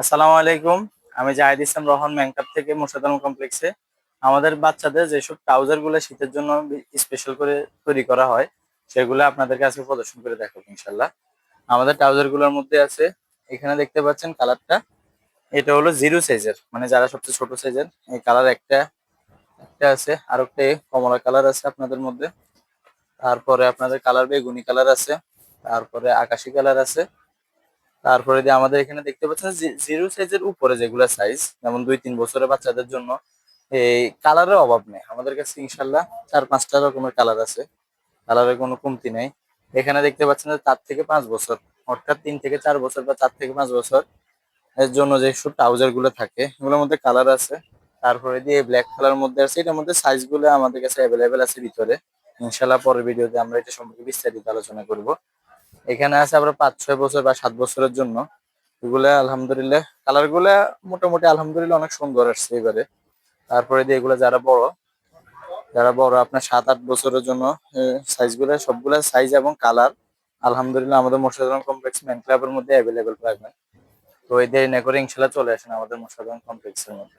আসসালামু আলাইকুম। আমি জাহিদ ইসলাম রহমান ম্যাংকাপ থেকে মোর্শাদাম কমপ্লেক্সে। আমাদের বাচ্চাদের যেসব ট্রাউজারগুলো শীতের জন্য স্পেশাল করে তৈরি করা হয়, সেগুলো আপনাদেরকে আজকে প্রদর্শন করে দেখাবো ইনশাল্লাহ আমাদের ট্রাউজারগুলোর মধ্যে আছে, এখানে দেখতে পাচ্ছেন কালারটা এটা হলো জিরো সাইজের মানে যারা সবচেয়ে ছোট সাইজের এই কালার একটা একটা আছে, আর একটা কমলা কালার আছে আপনাদের মধ্যে। তারপরে আপনাদের কালার বেগুনি কালার আছে, তারপরে আকাশি কালার আছে। তারপরে দিয়ে আমাদের এখানে দেখতে পাচ্ছেন জিরো সাইজের উপরে যেগুলো সাইজ যেমন দুই, তিন বছরের বাচ্চাদের জন্য, এই কালারের অভাব নেই। আমাদের কাছে ইনশাল্লাহ চার পাঁচটা রকমের কালার আছে। কালারের কোনো কমতি নেই। এখানে দেখতে পাচ্ছেন যে চার থেকে পাঁচ বছর, অর্থাৎ তিন থেকে চার বছর বা চার থেকে পাঁচ বছর এর জন্য যে সব ট্রাউজারগুলো থাকে, এগুলোর মধ্যে কালার আছে। তারপরে দিয়ে ব্ল্যাক কালার মধ্যে আছে, এটার মধ্যে সাইজগুলো আমাদের কাছে অ্যাভেলেবেল আছে ভিতরে। ইনশাল্লাহ পরের ভিডিওতে আমরা এটা সম্পর্কে বিস্তারিত আলোচনা করব। এখানে আছে আমরা পাঁচ, ছয় বছর বা সাত বছরের জন্য। এগুলা আলহামদুলিল্লাহ কালারগুলা মোটামুটি আলহামদুলিল্লাহ অনেক সুন্দর আসছে এবারে। তারপরে দিয়ে এগুলা যারা বড় যারা বড়, আপনার সাত, আট বছরের জন্য সাইজগুলা, সবগুলা সাইজ এবং কালার আলহামদুলিল্লাহ আমাদের মোর্শাদান কমপ্লেক্স ম্যান ক্লাবের মধ্যে অ্যাভেলেবেল পাবেন তো এই দেরি না করে ইনশাল্লাহ চলে আসেন আমাদের মোর্শাদান কমপ্লেক্সের মধ্যে।